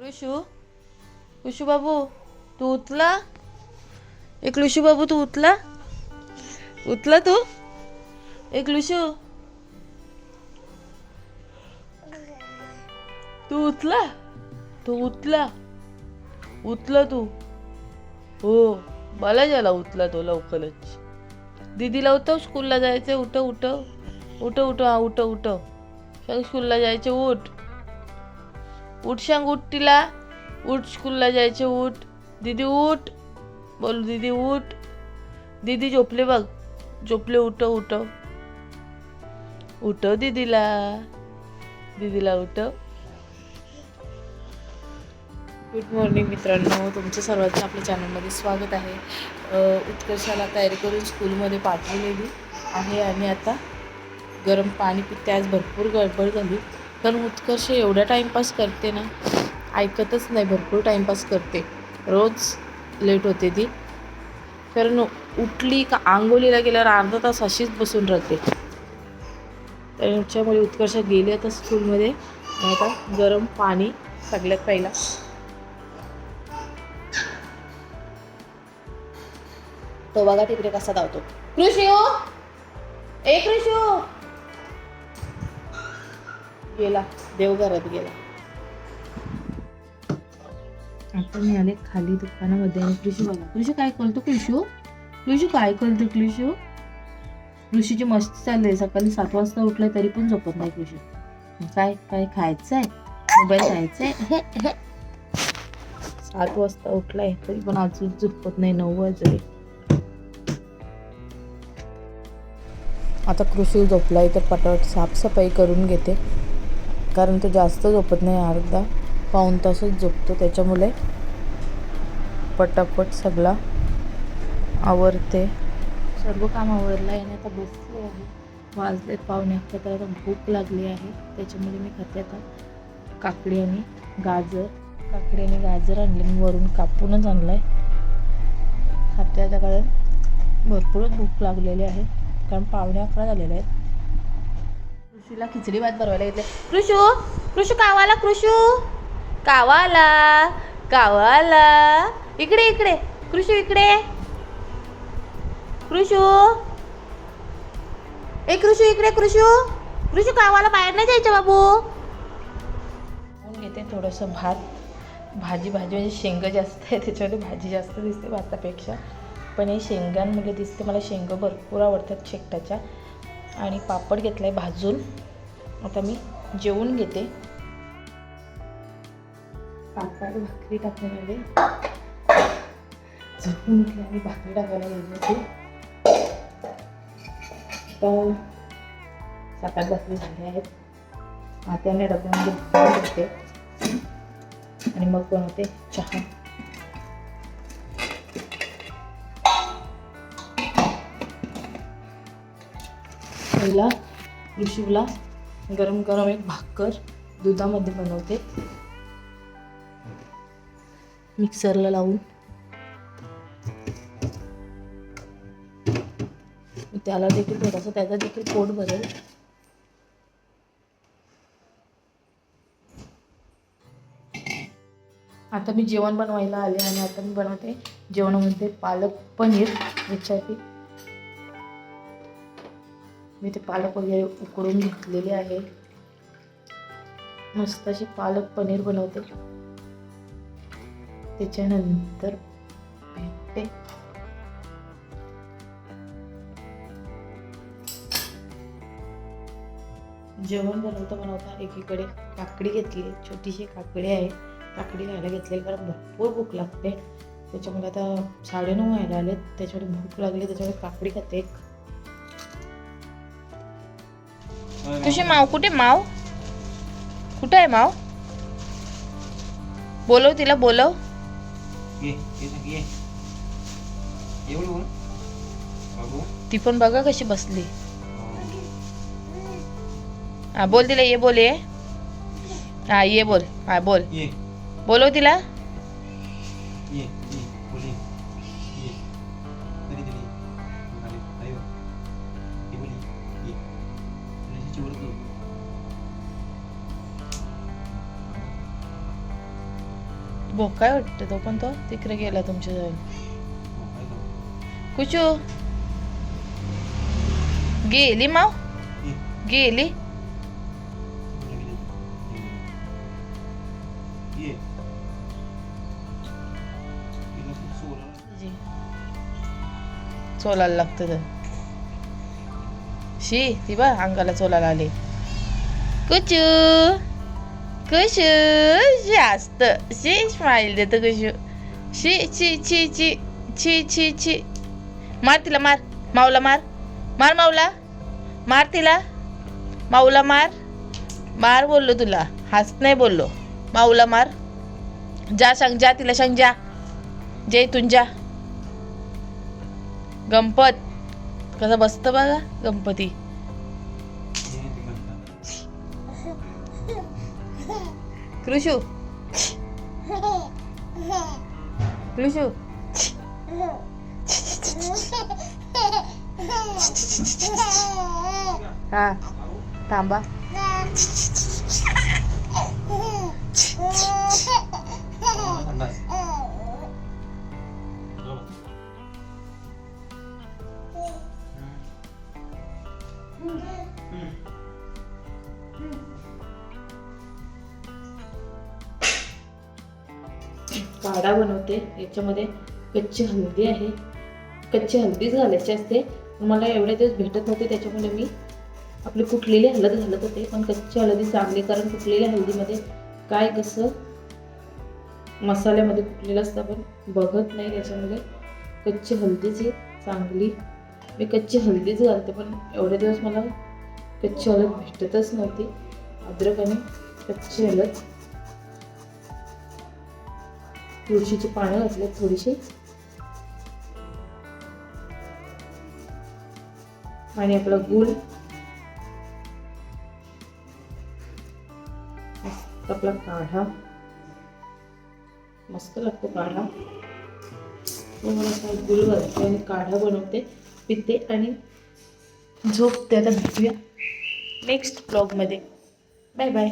ऋषू ऋषूबाबू तू उतला एक ऋषू बाबू तू उतला उतला तू? एक ऋषू. तू उतला तू उतला उतला तू. हो मला झाला उतला तो लवकरच. दीदीला उठव स्कूलला जायचं उठव उठव. उठव उठव हा उठव उठव. स्कूलला जायचं उठ. उठ सांग उठ तिला उठ स्कूलला जायचे उठ. दीदी उठ. बोल दीदी उठ. दीदी झोपले बघ. झोपले उठव उठव उठव दीदीला. दीदीला उठव गुड मॉर्निंग मित्रांनो. तुमचं सर्वांचं आपल्या चॅनलमध्ये स्वागत आहे. उत्कर्षाला तयारी करून स्कूलमध्ये पाठवलेली आहे आणि आता गरम पाणी पिते आज भरपूर गडबड झाली. कारण उत्कर्ष एवढा टाईमपास करते ना ऐकतच नाही भरपूर टाईमपास करते. रोज लेट होते ती. कारण उठली का आंघोळीला गेल्यावर अर्धा तास अशीच बसून राहते. त्याच्यामुळे उत्कर्ष गेली आता स्कूलमध्ये. आता गरम पाणी सगळ्यात पहिला. तो बघा तिकडे कसा धावतो. कृषी हो ए कृषी गेला देवघरात गेला. आता मी आले खाली दुकानामध्ये आणि कृषी बघा. कृषी काय करतो कृषू कृषू काय करतो कृषू कृषीची मस्ती चालली सकाळी सात वाजता उठलाय तरी पण झोपत नाही कृषी काय काय खायचं आहे मोबाईल खायचंय? सात वाजता उठलाय तरी पण अजून झोपत नाही. नऊ वाजले. आता कृषी झोपलाय तर पटापट साफसफाई करून घेते. कारण तो जास्त झोपत नाही. अर्धा पाऊण तासच झोपतो. त्याच्यामुळे पटापट सगळा आवरते. सर्व काम आवरला आहे आणि आता बसले आहे. वाजलेत पाहुणे अकरा तर आता भूक लागली आहे. त्याच्यामुळे मी खाते आता काकडी आणि गाजर. काकडी आणि गाजर आणले. मी वरून कापूनच आणलाय. खाते आता कारण भरपूरच भूक लागलेली आहे. कारण पाहुणे अकरा झालेले आहेत. तिला खिचडी भात भरवायला घेतले कृषू कृषू कावाला कृषू. कावाला कावाला. इकडे इकडे. कृषू इकडे. कृषू. ए कृषू इकडे कृषू. कृषू कावाला बाहेर नाही जायचं बाबू. घेते थोडंसं भात. भाजी भाजी म्हणजे शेंगा जास्त आहे त्याच्यामध्ये भाजी जास्त दिसते भातापेक्षा. पण हे शेंगांमध्ये दिसते मला शेंगा भरपूर आवडतात शेकटाच्या. आणि पापड घेतला आहे भाजून. आता मी जेवून घेते. पापड भाकरी टाकून आले झोपून उठले आणि भाकरी टाकायला गेली होती. तर सात आठ भाकरी झाल्या आहेत. आत्याने डब्यामध्ये भरून घेते. आणि मग बनवते चहा. पहिला ऋषूला गरम गरम एक भाकर दुधामध्ये बनवते. मिक्सरला लावून. त्याला देखील थोडासा त्याचा देखील पोट भरेल. आता मी जेवण बनवायला आले आणि आता मी बनवते जेवणामध्ये पालक पनीर याच्यासाठी. मी ते पालक वगैरे उकडून घेतलेले आहे. मस्त अशी पालक पनीर बनवते. त्याच्यानंतर भेटते. जेवण बनवता बनवता एकीकडे काकडी घेतली. छोटीशी काकडी आहे. काकडी खायला घेतलेली कारण भरपूर भूक लागते. त्याच्यामुळे आता साडेनऊ व्हायला आले त्याच्यामुळे भूक लागली. त्याच्यामुळे काकडी खाते. तुझी माव कुठे माव? कुठे आहे माव? बोलव तिला बोलव. ये ये ये. एवढं बोल. बाबू. ती पण बघा कशी बसली. हा बोल तिला ये बोल ये. हा ये बोल. हा बोल. बोलव तिला. बोकाय वाटतं तो पण तो तिकडे गेला तुमच्याजवळ जवळ. कुचू. गेली माव? गेली? चोलायला लागतं तर. शी ती बा अंगाला चोलायला आली. कुचू. कुशू जास्त शी स्माईल देतो कुशू शी ची ची ची ची ची ची मार तिला मार माऊला मार मार माऊला मार तिला माऊला मार मार बोललो तुला हाच नाही बोललो माऊला मार जा सांग जा तिला सांग जा जे तुंजा गणपत कसं बसतं बघा गणपती कृषू कृषू हा थांबा काढा बनवते. याच्यामध्ये कच्ची हल्दी आहे. कच्ची हल्दीच घालायची असते. मला एवढे दिवस भेटत नव्हते. त्याच्यामुळे मी आपली कुठलेली हळद घालत होते. पण कच्ची हळदी चांगली कारण कुठलेल्या हळदीमध्ये काय कसं मसाल्यामध्ये कुठलेलं असतं पण बघत नाही. त्याच्यामुळे कच्ची हळदीच ही चांगली. मी कच्ची हळदीच घालते. पण एवढे दिवस मला कच्ची हळद भेटतच नव्हती. अद्रक आणि कच्ची हळद तुळशीची पानं घातली थोडीशी. आणि आपला गुळ. मस्त आपला काढा. मस्त लागतो काढा. मला गुळ घालते आणि काढा बनवते पिते आणि झोपते. आता भेटूया नेक्स्ट ब्लॉगमध्ये बाय बाय